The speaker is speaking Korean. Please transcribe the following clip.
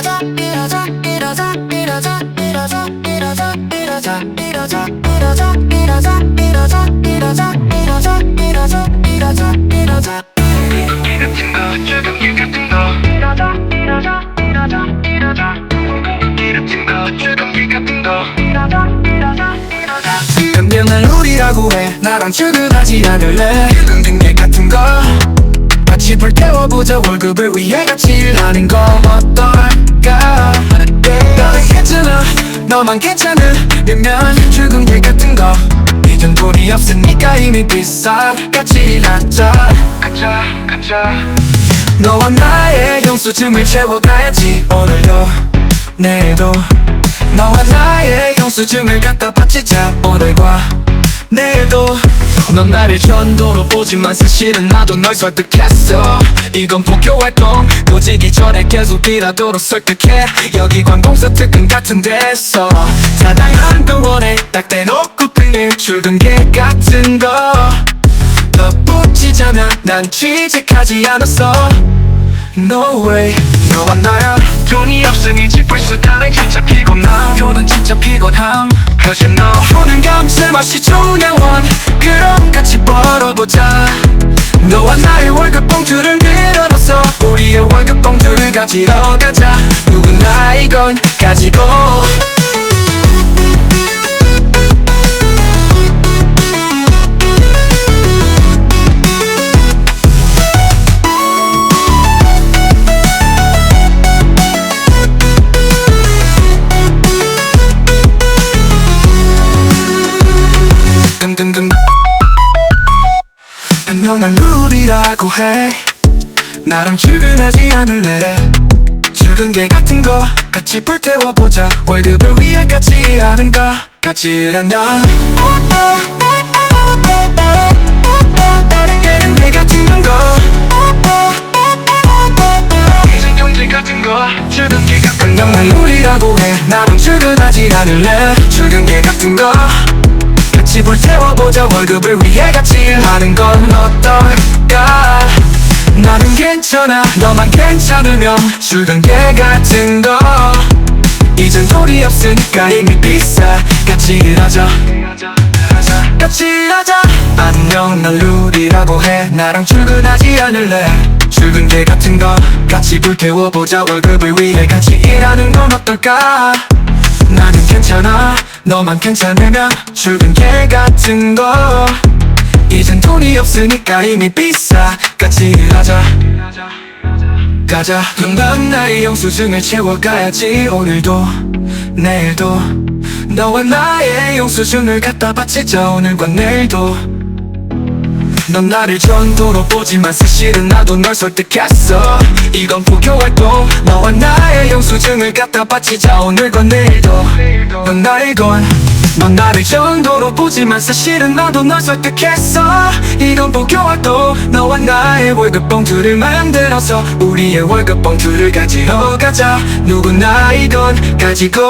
이러자 이러자 이러자 이러자 이러자 이러자 이러자 이러자 이러자 이러자 이러자 이러자 이러자 이러자 이러자 이러자 이 같은 거 조금 일 같은 거 이러자 이러자 이러자 이러자 이 같은 거 조금 일 같은 거 이러자 이러자 이러자 변명을 룰이라고 해 나랑 출근하지 않을래 등등일 같은 거 같이 불태워보자 월급을 위해 같이 너만 괜찮으면 출근일 같은 거. 이젠 돈이 없으니까 이미 비싸 같이 일하자 가자 가자 너와 나의 영수증을 채워가야지. 오늘도 내일도. 너와 나의 영수증을 갖다 바치자 오늘과 내일도 넌 나를 전도로 보지만 사실은 나도 널 설득했어. 이건 복교 활동 도지기 전에 계속 일하도록 설득해. 여기 관공서 특근 같은 데서 사다한 병원에 딱 대놓고 끌릴 출근계 같은 거. 덧붙이자면 난 취직하지 않았어 No way. 너와 나야. 돈이 없으니 집불수 타는 진짜 피곤함. 표는 진짜 피곤함. Cause you know 돈은 감슴없이 좋은 영원. 그럼 같이 벌어보자. 너와 나의 월급 봉투를 늘어놓서 우리의 월급 봉투를 가지러 가자. 누구나 이건 가지고 든든든 분명한 룰이라고 해. 나랑 출근하지 않을래? 출근계 같은 거 같이 불태워보자. 월급을 위해 같이 하는가 같이 일하면 출근계 같은 거. 나랑 출근하지 않을래? 출근계 같은 거 보자 월급을 위해 같이 일하는 건 어떨까? 나는 괜찮아 너만 괜찮으면 출근계 같은 거. 이젠 돈이 없으니까 이미 비싸. 같이 일하자. 같이 일하자. 안녕 난 룰이라고 해. 나랑 출근하지 않을래. 출근계 같은 거. 같이 불태워보자. 월급을 위해 같이 일하는 건 어떨까? 나는 괜찮아 너만 괜찮으면 출근계 같은 거. 이젠 돈이 없으니까 이미 비싸. 같이 일하자. 가자. 금방 나의 영수증을 채워가야지 오늘도 내일도. 너와 나의 영수증을 갖다 바치자. 오늘과 내일도 넌 나를 전도로 보지만 사실은 나도 널 설득했어. 이건 부교 활동 너와 나의 영수증을 갖다 바치자. 오늘과 내일도 넌 나를 건넌 나를 전도로 보지만 사실은 나도 널 설득했어. 이건 부교 활동 너와 나의 월급 봉투를 만들어서 우리의 월급 봉투를 가지러 가자. 누구나 이건 가지고